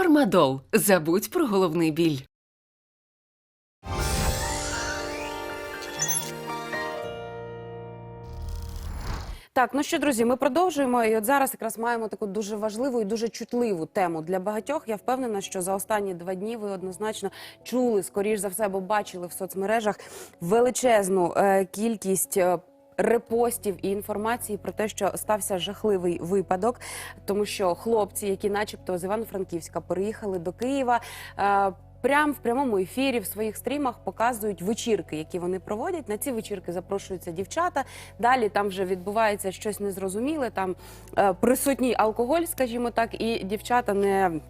Фармадол. Забудь про головний біль. Так, ну що, друзі, ми продовжуємо. І от зараз якраз маємо таку дуже важливу і дуже чутливу тему для багатьох. Я впевнена, що за останні два дні ви однозначно чули, скоріш за все, або бачили в соцмережах величезну е, кількість. Репостів і інформації про те, що стався жахливий випадок, тому що хлопці, які, начебто, з Івано-Франківська, переїхали до Києва. Е, Прям в прямому ефірі в своїх стрімах показують вечірки, які вони проводять. На ці вечірки запрошуються дівчата. Далі там вже відбувається щось незрозуміле. Там е, присутній алкоголь, скажімо так, і дівчата не.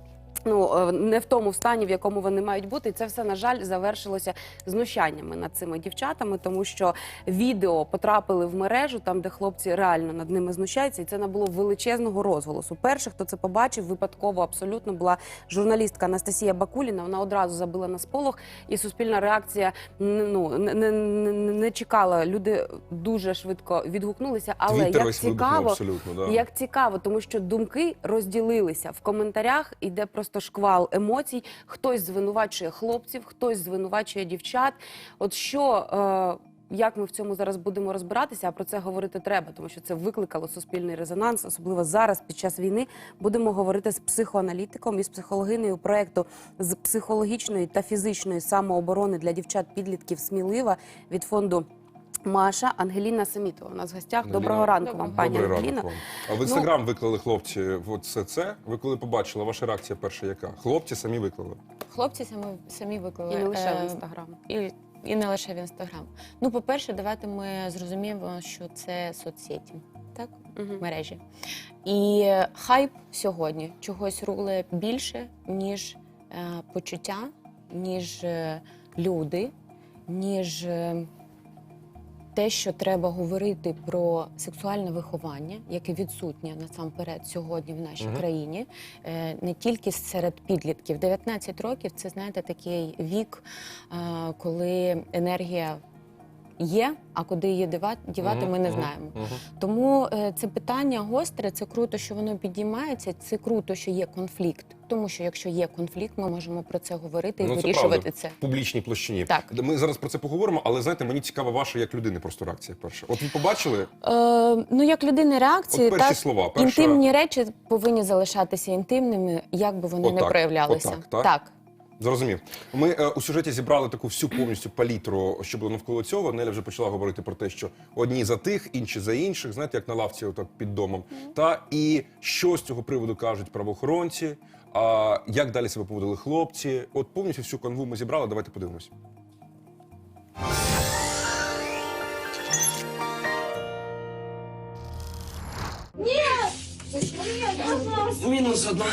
Ну е, не в тому стані, в якому вони мають бути, і це все на жаль завершилося знущаннями над цими дівчатами, тому що відео потрапили в мережу, там де хлопці реально над ними знущаються, і це набуло величезного розголосу. Перший, хто це побачив, випадково абсолютно була журналістка Анастасія Бакуліна. Вона одразу забила на сполох, і суспільна реакція ну не, не, не, не чекала. Люди дуже швидко відгукнулися, але Твіттер як цікаво. Да. як цікаво, тому що думки розділилися в коментарях. Іде просто шквал емоцій. Хтось звинувачує хлопців, хтось звинувачує дівчат. От що. Е- як ми в цьому зараз будемо розбиратися, а про це говорити треба, тому що це викликало суспільний резонанс, особливо зараз, під час війни. Будемо говорити з психоаналітиком і з психологинею проекту з психологічної та фізичної самооборони для дівчат-підлітків смілива від фонду Маша Ангеліна Самітова. У нас в гостях. Ангеліна, Доброго ранку вам, пані Добрий Ангеліна. ранок. А в інстаграм виклали хлопці от все це. Ви коли побачили, ваша реакція перша яка? Хлопці самі виклали. Хлопці самі, самі виклали. І не лише в е, інстаграм. І, і не лише в інстаграм. Ну, по-перше, давайте ми зрозуміємо, що це соцсеті, так? Мгм. мережі. І хайп сьогодні чогось руле більше, ніж е, почуття, ніж е, люди, ніж е, те, що треба говорити про сексуальне виховання, яке відсутнє насамперед сьогодні в нашій угу. країні, е, не тільки серед підлітків. 19 років це знаєте такий вік, е, коли енергія. Є, а куди її дівати, ми не знаємо. Тому е, це питання гостре, це круто, що воно підіймається. Це круто, що є конфлікт. Тому що якщо є конфлікт, ми можемо про це говорити і Ну, це вирішувати правда. це. В публічній площині. Так. Ми зараз про це поговоримо, але знаєте, мені цікава ваша як людини просто реакція перша. От ви побачили Е, ну як людини реакції, от перші так слова. Перша... інтимні речі повинні залишатися інтимними, як би вони не проявлялися. отак, так? Зрозумів. Ми е, у сюжеті зібрали таку всю повністю палітру, що було навколо цього. Неля вже почала говорити про те, що одні за тих, інші за інших, знаєте, як на лавці, отак під домом. Та і що з цього приводу кажуть правоохоронці, а як далі себе поводили хлопці. От повністю всю канву ми зібрали. Давайте подивимось. Мінус одна.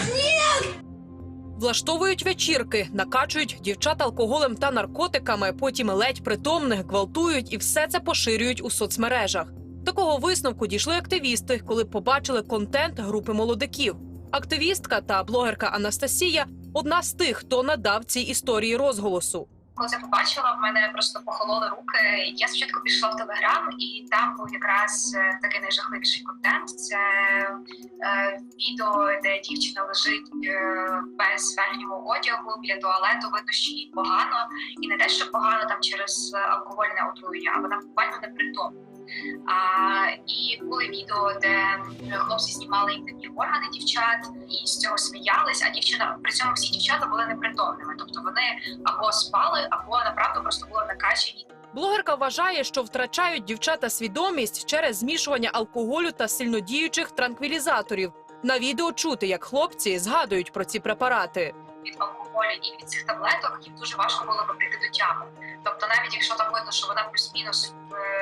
Влаштовують вечірки, накачують дівчат алкоголем та наркотиками, потім ледь притомних гвалтують і все це поширюють у соцмережах. Такого висновку дійшли активісти, коли побачили контент групи молодиків. Активістка та блогерка Анастасія одна з тих, хто надав цій історії розголосу. Коли це побачила, в мене просто похололи руки. Я спочатку пішла в телеграм, і там був якраз е, такий найжахливіший контент. Це е, відео, де дівчина лежить е, без верхнього одягу біля туалету. Видно, що їй погано, і не те, що погано там через е, алкогольне отруєння, а вона буквально непритомна. А, і були відео, де е, хлопці знімали інтимні органи дівчат і з цього сміялись. А дівчина при цьому всі дівчата були непритомними, тобто вони або спали, або направду просто були накачані. Блогерка вважає, що втрачають дівчата свідомість через змішування алкоголю та сильнодіючих транквілізаторів. На відео чути, як хлопці згадують про ці препарати. Від алкоголю і від цих таблеток їм дуже важко було би прийти до тями. Тобто, навіть якщо там видно, що вона плюс-мінус е-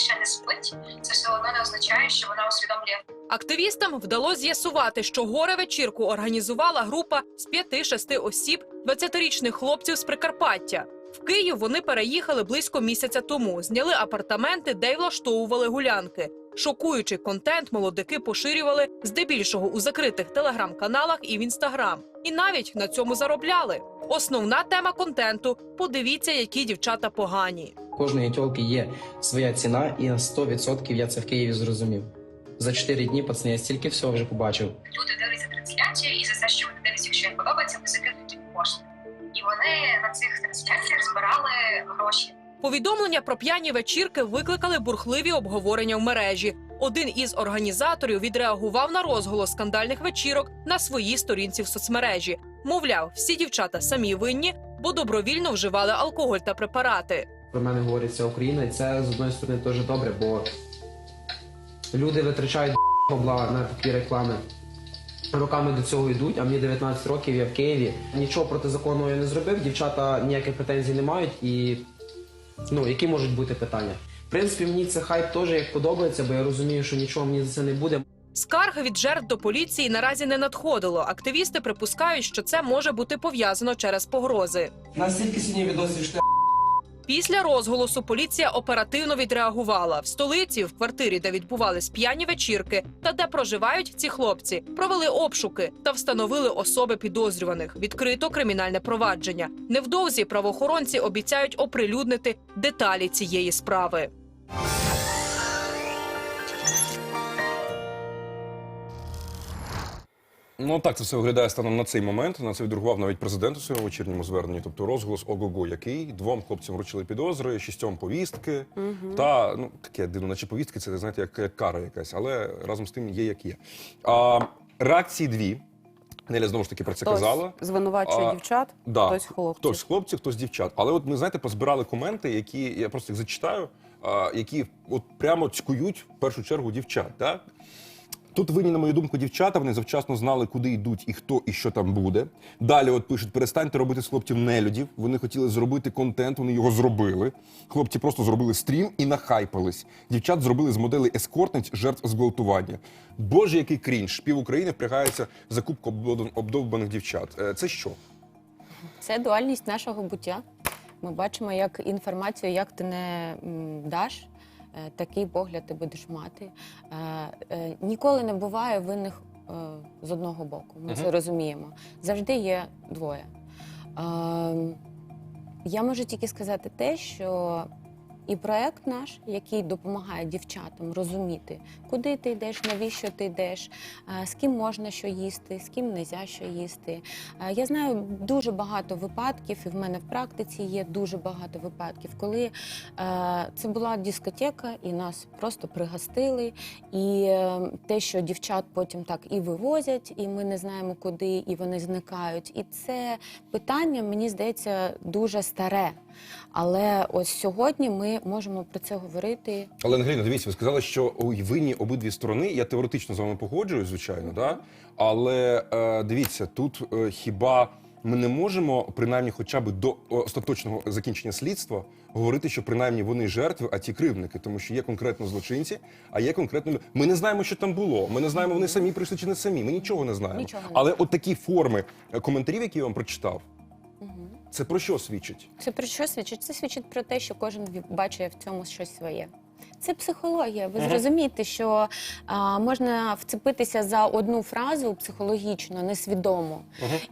ще не спить, це все одно не означає, що вона усвідомлює Активістам вдалося з'ясувати, що горе вечірку організувала група з 5-6 осіб, 20-річних хлопців з Прикарпаття. В Київ вони переїхали близько місяця тому, зняли апартаменти, де й влаштовували гулянки. Шокуючий контент молодики поширювали здебільшого у закритих телеграм-каналах і в інстаграм. І навіть на цьому заробляли. Основна тема контенту подивіться, які дівчата погані. Кожної тьолки є своя ціна, і на 100% я це в Києві зрозумів. За 4 дні, пацани, я стільки всього вже побачив. Люди дивляться трансляції, і за те, що вони дивляться, якщо їм подобається, вони закидують кошти. І вони на цих трансляціях збирали гроші. Повідомлення про п'яні вечірки викликали бурхливі обговорення в мережі. Один із організаторів відреагував на розголос скандальних вечірок на своїй сторінці в соцмережі. Мовляв, всі дівчата самі винні, бо добровільно вживали алкоголь та препарати. Про мене говорить вся Україна, і це з одної сторони теж добре, бо люди витрачають бабла на такі реклами. Роками до цього йдуть, а мені 19 років, я в Києві. Нічого протизаконного я не зробив, дівчата ніяких претензій не мають і ну, які можуть бути питання. В принципі, мені це хайп теж як подобається, бо я розумію, що нічого мені за це не буде. Скарг від жертв до поліції наразі не надходило. Активісти припускають, що це може бути пов'язано через погрози. Настільки сьогодні відосів, що Після розголосу поліція оперативно відреагувала. В столиці, в квартирі, де відбувались п'яні вечірки та де проживають ці хлопці, провели обшуки та встановили особи підозрюваних. Відкрито кримінальне провадження. Невдовзі правоохоронці обіцяють оприлюднити деталі цієї справи. Ну так це все виглядає станом на цей момент. На це відреагував навіть президент у своєму вечірньому зверненні. Тобто розголос ого-го, який двом хлопцям вручили підозри, шістьом повістки. Та ну таке дивно, наче повістки, це знаєте, як, як кара якась, але разом з тим є як є. А, реакції дві. Неля знову ж таки про це Хтось казала. звинувачує А, дівчат, Да, хтось хлопців. Хтось хлопців, хтось дівчат. Але от ми знаєте, позбирали коменти, які я просто їх зачитаю, які от прямо цькують в першу чергу дівчат. Так? Тут винні, на мою думку, дівчата. Вони завчасно знали, куди йдуть і хто і що там буде. Далі, от пишуть: перестаньте робити з хлопців нелюдів. Вони хотіли зробити контент, вони його зробили. Хлопці просто зробили стрім і нахайпались. Дівчат зробили з моделей ескортниць жертв зґвалтування. Боже, який крінж! Пів України впрягається закупку обдовбаних дівчат. Е, Це що? Це дуальність нашого буття. Ми бачимо, як інформацію, як ти не даш, е, такий погляд ти будеш мати. Е, е, Ніколи не буває винних з одного боку. Ми це розуміємо. Завжди є двоє. Е, Я можу тільки сказати те, що і проект наш, який допомагає дівчатам розуміти, куди ти йдеш, навіщо ти йдеш, е, з ким можна що їсти, з ким не можна що їсти. Е, Я знаю дуже багато випадків, і в мене в практиці є дуже багато випадків, коли е, це була дискотека, і нас просто пригостили. І те, що дівчат потім так і вивозять, і ми не знаємо куди, і вони зникають. І це питання, мені здається, дуже старе. Але ось сьогодні ми можемо про це говорити. Але Ангеліна, дивіться, ви сказали, що ой, винні обидві сторони. Я теоретично з вами погоджуюсь, звичайно, да? але е, дивіться, тут е, хіба ми не можемо, принаймні, хоча б до остаточного закінчення слідства, говорити, що принаймні вони жертви, а ті кривники, тому що є конкретно злочинці, а є конкретно лю- Ми не знаємо, що там було. Ми не знаємо, вони самі прийшли чи не самі. Ми нічого не знаємо. Нічого не але от такі форми е, коментарів, які я вам прочитав, це про що свідчить? Це про що свідчить? Це свідчить про те, що кожен бачить в цьому щось своє. Це психологія. Ви зрозумієте, що а, можна вцепитися за одну фразу психологічно, несвідомо,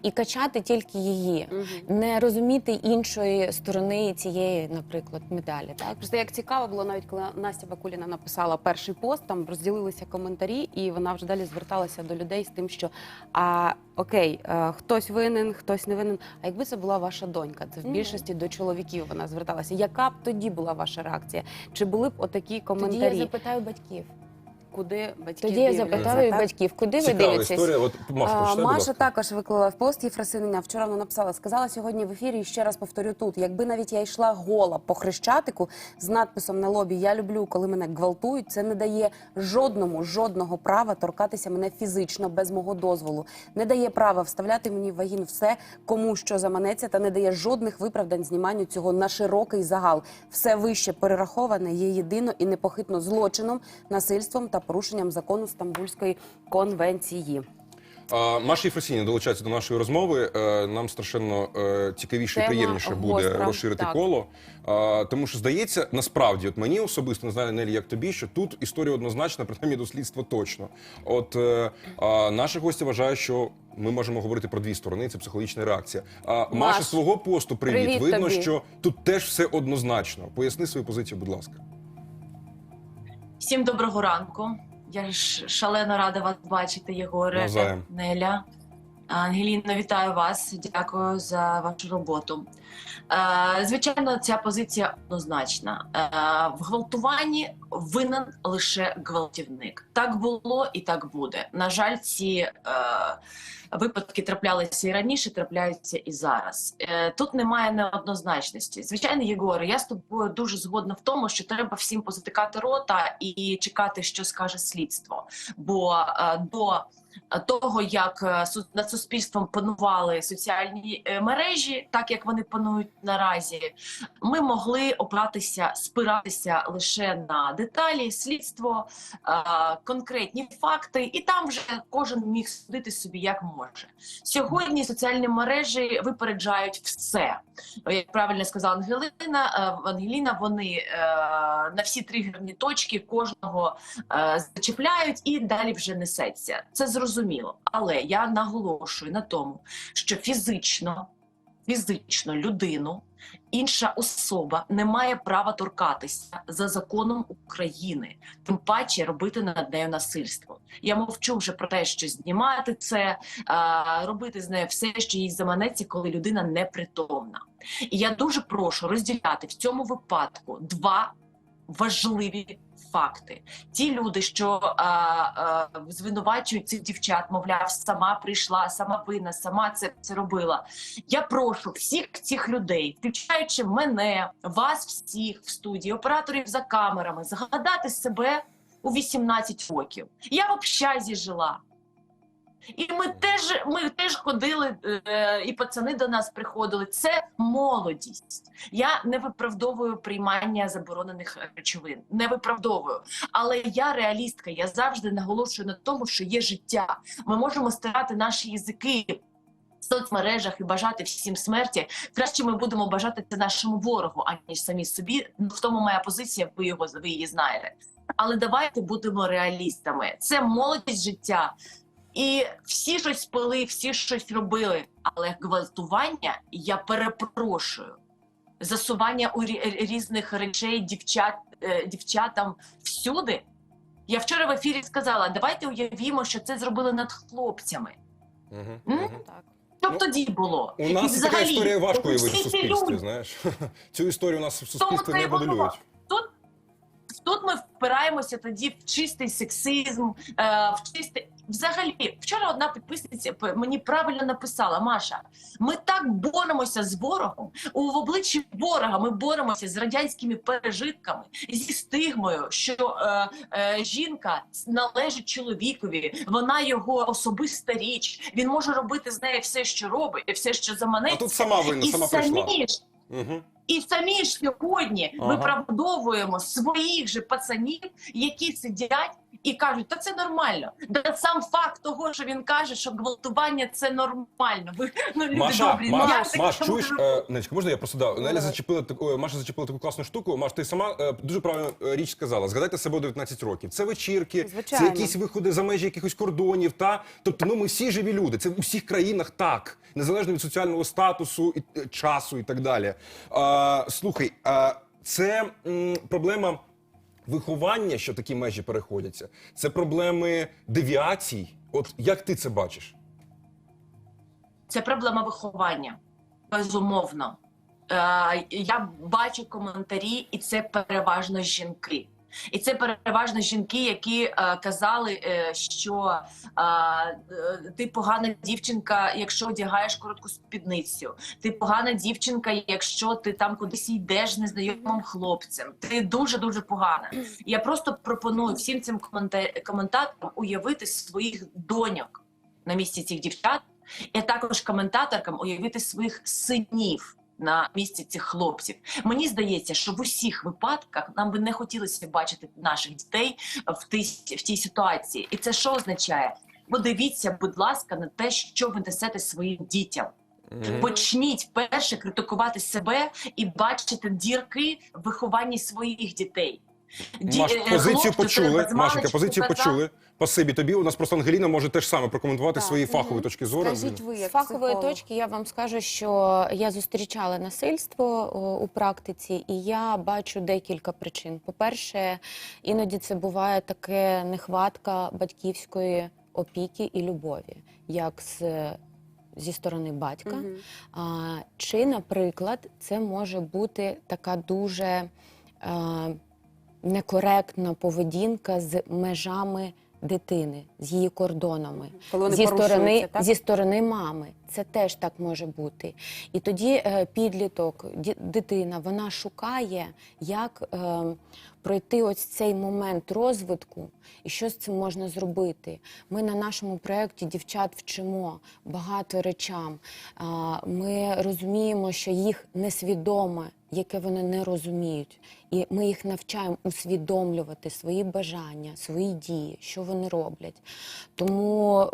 і качати тільки її, не розуміти іншої сторони цієї, наприклад, медалі. Так Просто як цікаво було, навіть коли Настя Бакуліна написала перший пост, там розділилися коментарі, і вона вже далі зверталася до людей з тим, що а окей, е, хтось винен, хтось не винен. А якби це була ваша донька, це в більшості до чоловіків вона зверталася. Яка б тоді була ваша реакція? Чи були б отакі тоді я запитаю батьків. Куди батьки Тоді я дивляться, запитаю так? батьків, куди ви Цікава дивитесь? історія. От Маша, А, прочитай, будь Маша ласка. також виклала в пост Єфросинина. Вчора вона написала, сказала сьогодні в ефірі і ще раз повторю тут. Якби навіть я йшла гола по хрещатику з надписом на лобі Я люблю, коли мене гвалтують. Це не дає жодному жодного права торкатися мене фізично без мого дозволу. Не дає права вставляти мені в вагін все, кому що заманеться, та не дає жодних виправдань зніманню цього на широкий загал. Все вище перераховане є єдино і непохитно злочином, насильством та порушенням закону Стамбульської конвенції. А, Маша Єфросініна долучається до нашої розмови. Е, Нам страшенно е, цікавіше і Тема приємніше буде гостра, розширити так. коло. Тому що здається, насправді, от мені особисто не знаю Нелі, як тобі, що тут історія однозначна, принаймні до слідства точно. От е, наші гості вважають, що ми можемо говорити про дві сторони. Це психологічна реакція. А Маша свого посту привіт. привіт Видно, тобі. що тут теж все однозначно. Поясни свою позицію, будь ласка. Всім доброго ранку. Я ж шалено рада вас бачити, Єгоре, Навзаєм. Неля. Ангеліно, вітаю вас. Дякую за вашу роботу. Е, звичайно, ця позиція однозначна. Е, в гвалтуванні винен лише гвалтівник. Так було і так буде. На жаль, ці е, випадки траплялися і раніше, трапляються і зараз. Тут немає неоднозначності. Звичайно, Єгоре, я з тобою дуже згодна в тому, що треба всім позатикати рота і чекати, що скаже слідство. Бо до того, як е, над суспільством панували соціальні е, мережі, так як вони панують наразі, ми могли опиратися, спиратися лише на деталі, слідство, е, конкретні факти, і там вже кожен міг судити собі як може. Сьогодні соціальні мережі випереджають все. Як правильно сказала Ангелина, Ангеліна, вони на всі тригерні точки кожного зачіпляють і далі вже несеться. Це зрозуміло. Але я наголошую на тому, що фізично, фізично людину інша особа не має права торкатися за законом України, тим паче робити над нею насильство. Я мовчу вже про те, що знімати це, робити з нею все, що їй заманеться, коли людина непритомна. І я дуже прошу розділяти в цьому випадку два важливі факти. Ті люди, що а, а, звинувачують цих дівчат, мовляв, сама прийшла, сама вина, сама це, це робила. Я прошу всіх цих людей, включаючи мене, вас всіх в студії, операторів за камерами, згадати себе у 18 років. Я в общазі жила. І ми теж, ми теж ходили, е, і пацани до нас приходили. Це молодість. Я не виправдовую приймання заборонених речовин, не виправдовую. Але я реалістка. Я завжди наголошую на тому, що є життя. Ми можемо стирати наші язики. В соцмережах і бажати всім смерті краще ми будемо бажати це нашому ворогу, аніж самі собі. Ну, В тому моя позиція. Ви його ви її знаєте. Але давайте будемо реалістами. Це молодість життя. І всі щось пили, всі щось робили. Але гвалтування я перепрошую. Засування у різних речей дівчат, е, дівчатам всюди. Я вчора в ефірі сказала: давайте уявімо, що це зробили над хлопцями. М? мгм. Так. Що б Ну, тоді було? У нас І така історія важко уявити в суспільстві, люди, знаєш. Цю історію у нас в суспільстві не моделюють. Тут, тут ми впираємося тоді в чистий сексизм, е, в чистий. Взагалі, вчора одна підписниця мені правильно написала: Маша, ми так боремося з ворогом. У в обличчі ворога ми боремося з радянськими пережитками, зі стигмою, що е, е, жінка належить чоловікові, вона його особиста річ. Він може робити з нею все, що робить, все, що заманеться. А тут сама винна, і сама прийшла. Угу. І самі ж сьогодні Ага. виправдовуємо своїх же пацанів, які сидять і кажуть, та це нормально. Да сам факт того, що він каже, що гвалтування це нормально. Ви ну Маша, добрі. Маш, ну, Маш, може чуєш, бути? е, можна я просто да, Неля зачепила таку, ой, Маша зачепила таку класну штуку. Маш, ти сама е, дуже правильно е, річ сказала. Згадайте себе у 19 років. Це вечірки, Звичайно. це якісь виходи за межі якихось кордонів. Та тобто, ну ми всі живі люди. Це в усіх країнах так, незалежно від соціального статусу і е, часу і так далі. Е, слухай, а це м, проблема. Виховання, що такі межі переходяться, це проблеми девіацій. От як ти це бачиш? Це проблема виховання. Безумовно. Е, я бачу коментарі, і це переважно жінки. І це переважно жінки, які е, казали, е, що е, ти погана дівчинка, якщо одягаєш коротку спідницю. Ти погана дівчинка, якщо ти там кудись йдеш з незнайомим хлопцем. Ти дуже дуже погана. Я просто пропоную всім цим комента- коментаторам уявити своїх доньок на місці цих дівчат, і також коментаторкам уявити своїх синів. На місці цих хлопців мені здається, що в усіх випадках нам би не хотілося бачити наших дітей в тій, в тій ситуації. І це що означає? Подивіться, будь ласка, на те, що ви несете своїм дітям. Мгм. Почніть перше критикувати себе і бачити дірки в вихованні своїх дітей. Ді- Маш, е, позицію хлопцю почули. Машенька, позицію казати. почули. Спасибі тобі. У нас просто Ангеліна може теж саме прокоментувати Так. свої фахові точки зору. Скажіть ви, З фахової психолог. точки я вам скажу, що я зустрічала насильство о, у практиці, і я бачу декілька причин. По-перше, іноді це буває таке нехватка батьківської опіки і любові, як з, зі сторони батька. Мгм. А, чи, наприклад, це може бути така дуже а, некоректна поведінка з межами дитини, з її кордонами Коли зі сторони, так? зі сторони мами. Це теж так може бути. І тоді е, підліток, дитина, вона шукає, як е, пройти ось цей момент розвитку і що з цим можна зробити. Ми на нашому проєкті дівчат вчимо багато речам. А, Ми розуміємо, що їх несвідоме, яке вони не розуміють. І ми їх навчаємо усвідомлювати свої бажання, свої дії, що вони роблять. Тому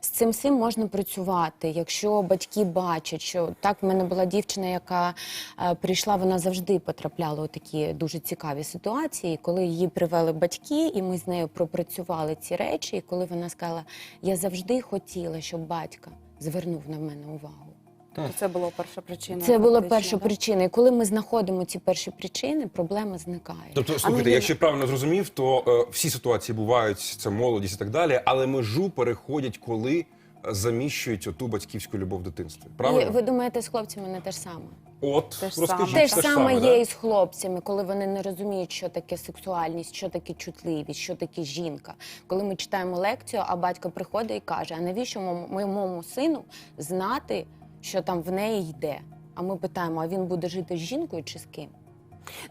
з цим всім можна працювати. Якщо батьки бачать, що так в мене була дівчина, яка е, прийшла, вона завжди потрапляла у такі дуже цікаві ситуації, коли її привели батьки, і ми з нею пропрацювали ці речі. І коли вона сказала, я завжди хотіла, щоб батька звернув на мене увагу. То це була перша причина. Це була перша да? причина. І коли ми знаходимо ці перші причини, проблема зникає. Тобто, слухайте, якщо я правильно зрозумів, то е, всі ситуації бувають, це молодість і так далі, але межу переходять, коли е, заміщують оту батьківську любов в дитинстві. Правильно? І ви думаєте, з хлопцями не те ж саме? От, Те ж розкажіть. саме. Те ж саме є і з хлопцями, коли вони не розуміють, що таке сексуальність, що таке чутливість, що таке жінка. Коли ми читаємо лекцію, а батько приходить і каже: а навіщо моєму сину знати, що там в неї йде? А ми питаємо: а він буде жити з жінкою чи з ким?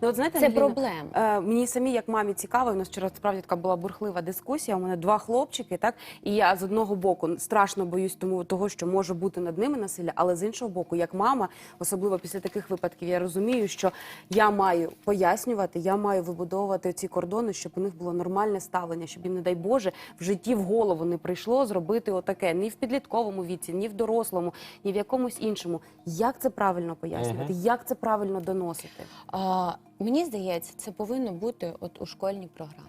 Ну, от знаєте, Це Ангеліна, проблема. Е, мені самі, як мамі, цікаво. У нас вчора справді така була бурхлива дискусія. У мене два хлопчики, так і я з одного боку страшно боюсь тому того, що може бути над ними насилля, але з іншого боку, як мама, особливо після таких випадків, я розумію, що я маю пояснювати, я маю вибудовувати ці кордони, щоб у них було нормальне ставлення, щоб їм, не дай Боже, в житті в голову не прийшло зробити отаке ні в підлітковому віці, ні в дорослому, ні в якомусь іншому. Як це правильно пояснювати? Як це правильно доносити? А, мені здається, це повинно бути от у школьній програмі.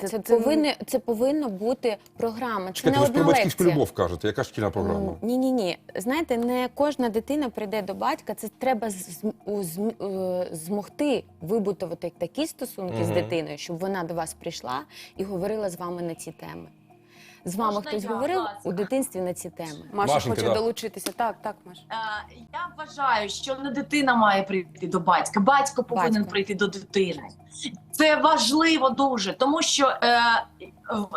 Це- Це, це- повинно, це повинна бути програма. Це Чекайте, не ви ж про одна батьківську лекція. любов кажете. Яка шкільна програма? Ні, ні, ні. Знаєте, не кожна дитина прийде до батька. Це треба з- у- зм- е, змогти вибудувати такі стосунки з Мгм. дитиною, щоб вона до вас прийшла і говорила з вами на ці теми. З вами Можна хтось я, говорив Ласка? у дитинстві на ці теми. Маша Машенька, хоче да. долучитися. Так, так, Маша. Е, Я вважаю, що не дитина має прийти до батька, батько повинен Батько. прийти до дитини. Це важливо дуже, тому що е,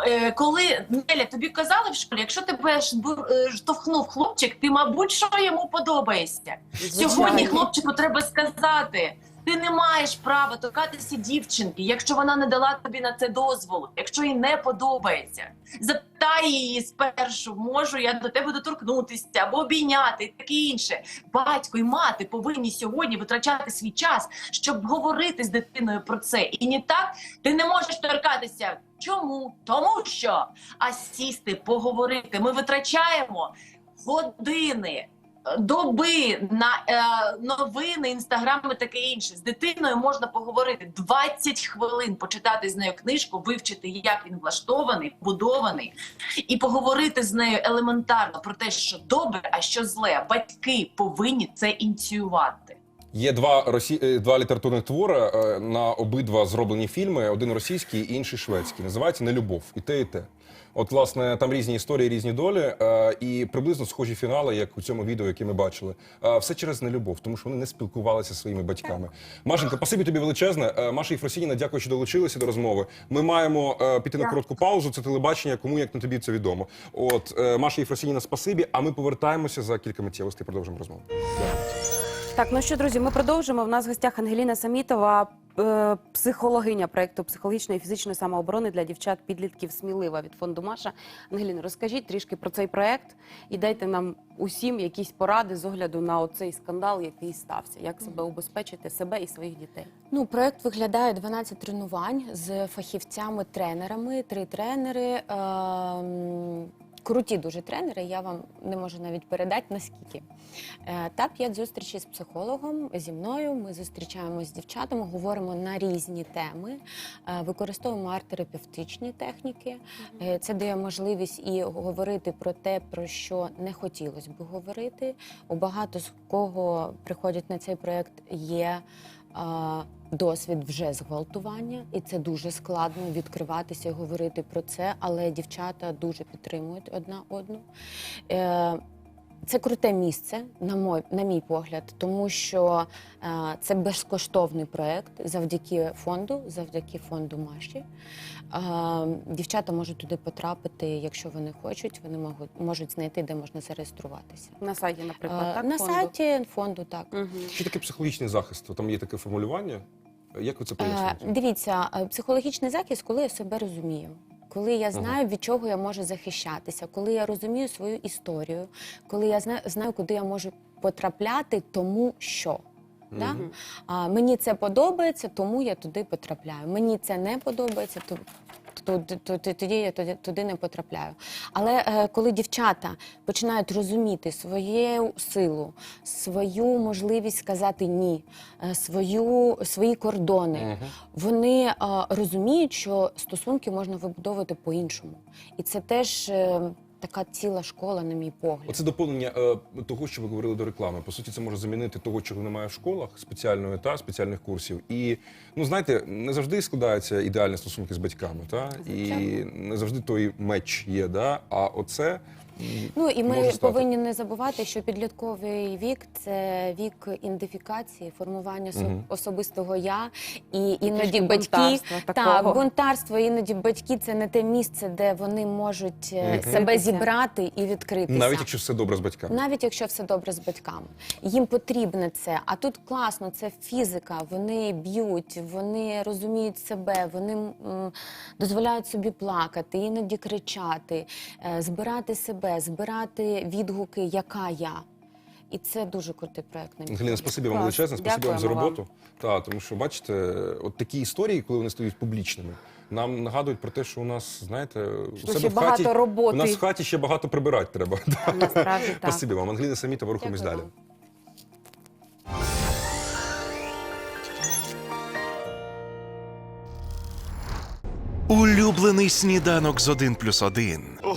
е, коли Неля, тобі казали в школі, якщо тебе ж бу- е, штовхнув хлопчик, ти, мабуть, що йому подобаєшся. Сьогодні хлопчику треба сказати. Ти не маєш права торкатися дівчинки, якщо вона не дала тобі на це дозволу, якщо їй не подобається. Запитай її спершу, можу я до тебе доторкнутися або обійняти і таке інше. Батько і мати повинні сьогодні витрачати свій час, щоб говорити з дитиною про це. І не так ти не можеш торкатися. Чому? Тому що а сісти, поговорити. Ми витрачаємо години. Доби на е, новини, інстаграми, таке інше. З дитиною можна поговорити 20 хвилин, почитати з нею книжку, вивчити, як він влаштований, будований, і поговорити з нею елементарно про те, що добре, а що зле. Батьки повинні це ініціювати. Є два росі... е, два літературних твори е, на обидва зроблені фільми: один російський, інший шведський. Називається Нелюбов. І те, і те. От, власне, там різні історії, різні долі, е, і приблизно схожі фінали, як у цьому відео, яке ми бачили. Е, все через нелюбов, тому що вони не спілкувалися зі своїми батьками. Машенька, спасибі тобі величезне. Е, Маша Єфросініна, дякую, що долучилися до розмови. Ми маємо піти на коротку паузу. Це телебачення, кому як не тобі це відомо. От Маша Єфросініна, спасибі. А ми повертаємося за кілька миттєвостей. Продовжимо розмову. Так, ну що, друзі, ми продовжимо. В нас в гостях Ангеліна Самітова, е, психологиня проєкту психологічної і фізичної самооборони для дівчат підлітків смілива від фонду Маша. Ангеліна, розкажіть трішки про цей проєкт і дайте нам усім якісь поради з огляду на оцей скандал, який стався. Як себе убезпечити себе і своїх дітей? Ну, проект виглядає 12 тренувань з фахівцями-тренерами, три тренери. ем, круті дуже тренери. Я вам не можу навіть передати наскільки. Е, Та п'ять зустрічей з психологом зі мною. Ми зустрічаємося з дівчатами, говоримо на різні теми, е, використовуємо арт-терапевтичні техніки. Е, Це дає можливість і говорити про те, про що не хотілося б говорити. У багато з кого приходять на цей проект є. Досвід вже зґвалтування, і це дуже складно відкриватися і говорити про це, але дівчата дуже підтримують одна одну. Е, це круте місце, на мой, на мій погляд, тому що е, це безкоштовний проект завдяки фонду, завдяки фонду Маші. Е, дівчата можуть туди потрапити, якщо вони хочуть. Вони можуть, можуть знайти, де можна зареєструватися. На сайті, наприклад, Е, так? на фонду? сайті фонду, так. Мгм. Що таке психологічний захист? Там є таке формулювання. Як ви це Е. Дивіться, е, психологічний захист, коли я себе розумію. Коли я знаю, від чого я можу захищатися, коли я розумію свою історію, коли я знаю, знаю куди я можу потрапляти, тому що. Да? Мгм. А, мені це подобається, тому я туди потрапляю. Мені це не подобається, то, то- тоді я туди, туди не потрапляю. Але е, коли дівчата починають розуміти свою силу, свою можливість сказати ні, е, свою, свої кордони, вони е, розуміють, що стосунки можна вибудовувати по-іншому. І це теж така ціла школа, на мій погляд. Оце доповнення е, того, що ви говорили до реклами. По суті, це може замінити того, чого немає в школах, спеціальної та спеціальних курсів. І ну знаєте, не завжди складаються ідеальні стосунки з батьками, та і не завжди той меч є. Да? А оце Ну і ми повинні не забувати, що підлітковий вік це вік ідентифікації, формування осо- особистого я, і іноді батьки так, бунтарство, іноді батьки це не те місце, де вони можуть е, себе зібрати і відкритися. навіть якщо все добре з батьками. Навіть якщо все добре з батьками, їм потрібне це. А тут класно, це фізика. Вони б'ють, вони розуміють себе, вони м, дозволяють собі плакати, іноді кричати, е, збирати себе, збирати відгуки, яка я. І це дуже крутий проект. на мій Ангеліна, спасибі вам величезне, спасибі вам за роботу. Та тому що бачите, от такі історії, коли вони стають публічними, нам нагадують про те, що у нас, знаєте, у Що себе ще в хаті багато роботи. у нас в хаті ще багато прибирати треба. Насправді так. Спасибі вам, Ангеліна Самітова, рухаємось Дякую далі. вам. Улюблений сніданок з 1 плюс 1. О,